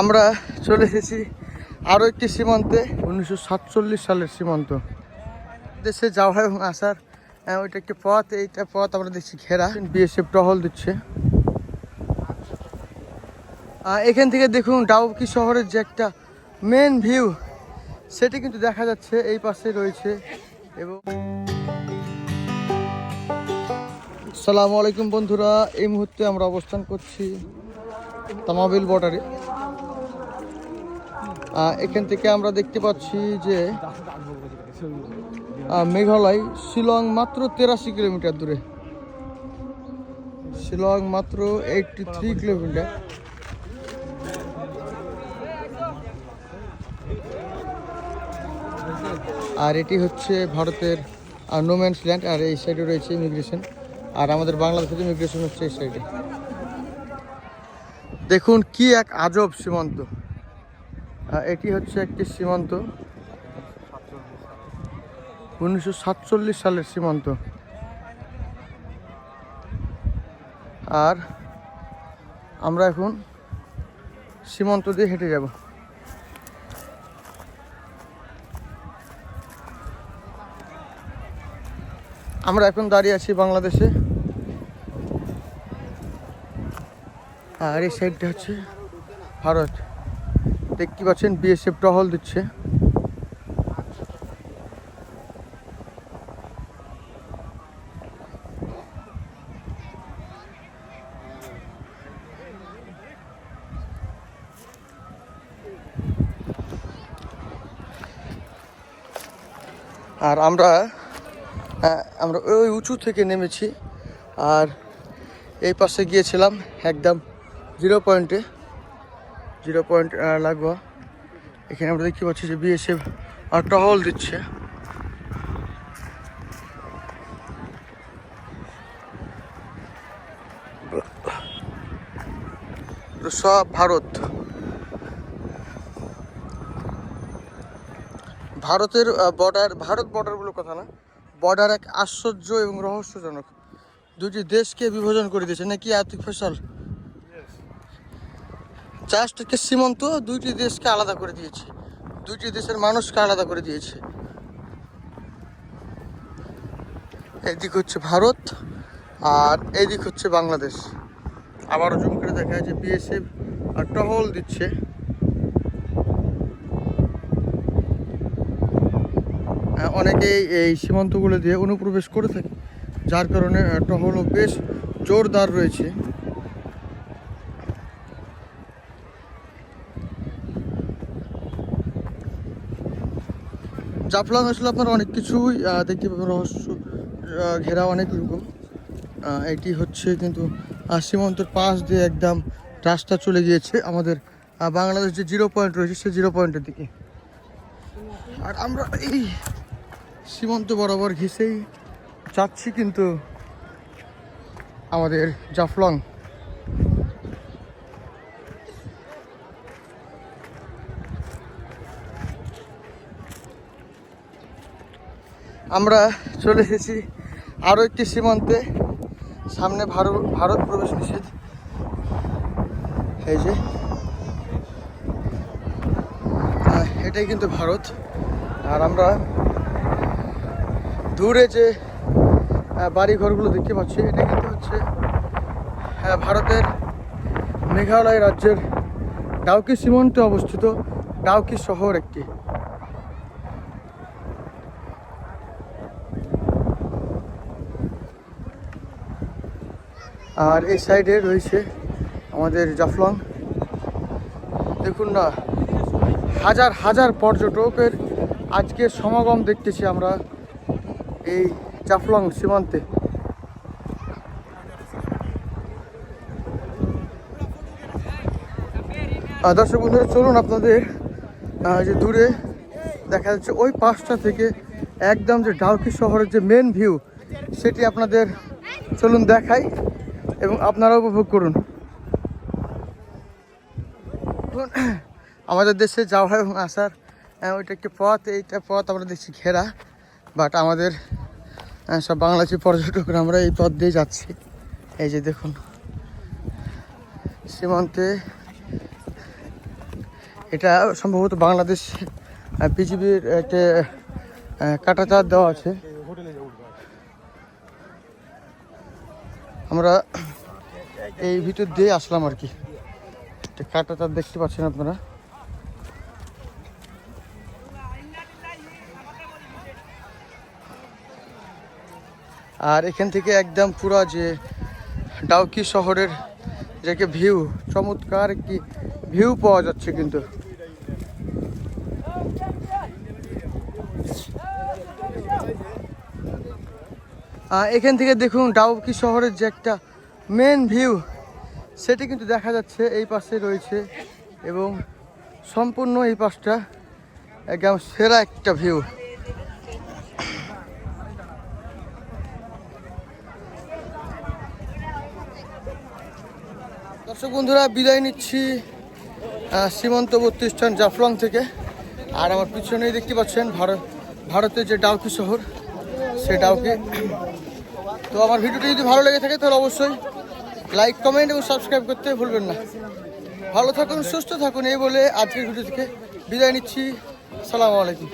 আমরা চলে এসেছি আরও একটি সীমান্তে, উনিশশো সাতচল্লিশ সালের সীমান্ত। দেশে যাওয়া এবং আসার ওইটা একটি পথ, এইটা পথ আমরা দেখছি ঘেরা। বিএসএফ টহল দিচ্ছে। এখান থেকে দেখুন ডাউকি শহরের যে একটা মেন ভিউ সেটি কিন্তু দেখা যাচ্ছে, এই পাশে রয়েছে এবং সালামু আলাইকুম বন্ধুরা, এই মুহূর্তে আমরা অবস্থান করছি তামাবিল বর্ডারে এখান থেকে আমরা দেখতে পাচ্ছি যে মেঘালয় শিলং মাত্র তেরাশি কিলোমিটার দূরে। শিলং মাত্র এইটটি থ্রি কিলোমিটার। আর এটি হচ্ছে ভারতের নোম্যান্স ল্যান্ড আর এই সাইডে রয়েছে ইমিগ্রেশন আর আমাদের বাংলাদেশের ইমিগ্রেশন হচ্ছে এই সাইডে দেখুন কি এক আজব সীমান্ত। এটি হচ্ছে একটি সীমান্ত। উনিশশো সাতচল্লিশ সালের সীমান্ত। আর আমরা এখন সীমান্ত দিয়ে হেঁটে যাব। আমরা এখন দাঁড়িয়ে আছি বাংলাদেশে। আর এই সাইডটা হচ্ছে ভারত। দেখতে পাচ্ছেন বিএসএফ টহল দিচ্ছে। আর আমরা আহ, আমরা ওই উঁচু থেকে নেমেছি। আর এই পাশে গিয়েছিলাম একদম জিরো পয়েন্টে। জিরো পয়েন্ট লাগোয়া এখানে আমরা দেখতে পাচ্ছি যে বিএসএফ আর টহল দিচ্ছে। সব ভারত। ভারতের বর্ডার ভারত বর্ডার বলে কথা না। বর্ডার এক আশ্চর্য এবং রহস্যজনক। দুটি দেশকে বিভাজন করে দিয়েছে। নাকি আতিক ফসল? একটা সীমান্ত, দুইটি দেশকে আলাদা করে দিয়েছে। দুইটি দেশের মানুষকে আলাদা করে দিয়েছে। এদিক হচ্ছে ভারত, আর এদিক হচ্ছে বাংলাদেশ। আবারও জুম করে দেখা যায় যে বিএসএফ আর টহল দিচ্ছে। অনেকেই এই সীমান্তগুলো দিয়ে অনুপ্রবেশ করে থাকে। যার কারণে টহলও বেশ জোরদার রয়েছে। জাফলং আসলে আপনার অনেক কিছুই দেখতে পাবেন, রহস্য ঘেরা অনেক রকম। এটি হচ্ছে কিন্তু সীমান্তের পাশ দিয়ে একদম রাস্তা চলে গিয়েছে আমাদের বাংলাদেশ যে জিরো পয়েন্ট রয়েছে সে জিরো পয়েন্টের দিকে। আর আমরা এই সীমান্ত বরাবর ঘেসেই যাচ্ছি কিন্তু আমাদের জাফলং। আমরা চলে এসেছি আরও একটি সীমান্তে। সামনে ভারত ভারত প্রবেশ নিষেধ। এই যে। আহ, এটাই কিন্তু ভারত। আর আমরা দূরে যে আহ, বাড়ি ঘরগুলো দেখতে পাচ্ছি এটা কিন্তু হচ্ছে ভারতের মেঘালয় রাজ্যের ডাউকি সীমান্তে অবস্থিত ডাউকি শহর একটি। আর এই সাইডে রয়েছে আমাদের জাফলং। দেখুন না, হাজার হাজার পর্যটকের আজকে সমাগম দেখতেছি আমরা এই জাফলং সীমান্তে। দর্শক বন্ধুরা, চলুন আপনাদের যে দূরে দেখা যাচ্ছে, ওই পাশটা থেকে একদম যে ডাউকি শহরের যে মেন ভিউ সেটি আপনাদের চলুন দেখাই। এবং আপনারা উপভোগ করুন। আমাদের দেশে যাওয়া এবং আসার ওইটা একটি পথ, এইটা পথ আমরা দেখছি ঘেরা বাট আমাদের সব বাংলাদেশি পর্যটকরা আমরা এই পথ দিয়ে যাচ্ছি। এই যে দেখুন, সীমান্তে, এটা সম্ভবত বাংলাদেশ বিজিবির একটা কাটা চার দেওয়া আছে। আমরা এই ভিতর দিয়ে আসলাম আর কি। কাটা তার দেখতে পাচ্ছেন আপনারা? আর এখান থেকে একদম পুরো যে ডাউকি শহরের যে ভিউ, চমৎকার একটি ভিউ পাওয়া যাচ্ছে কিন্তু। এখান থেকে দেখুন, ডাউকি শহরের যে একটা মেন ভিউ, সেটি কিন্তু দেখা যাচ্ছে এই পাশে রয়েছে এবং সম্পূর্ণ এই পাশটা একদম সেরা একটা ভিউ। দর্শক বন্ধুরা, বিদায় নিচ্ছি সীমান্তবর্তী স্থান জাফলং থেকে। আর আমার পিছনেই দেখতে পাচ্ছেন ভারত, ভারতের যে ডাউকি শহর, সে ডাউকি। তো আমার ভিডিওটি যদি ভালো লেগে থাকে, তাহলে অবশ্যই লাইক কমেন্ট এবং সাবস্ক্রাইব করতে ভুলবেন না। ভালো থাকুন, সুস্থ থাকুন, এই বলে আজকের ভিডিও থেকে বিদায় নিচ্ছি। সালামু আলাইকুম।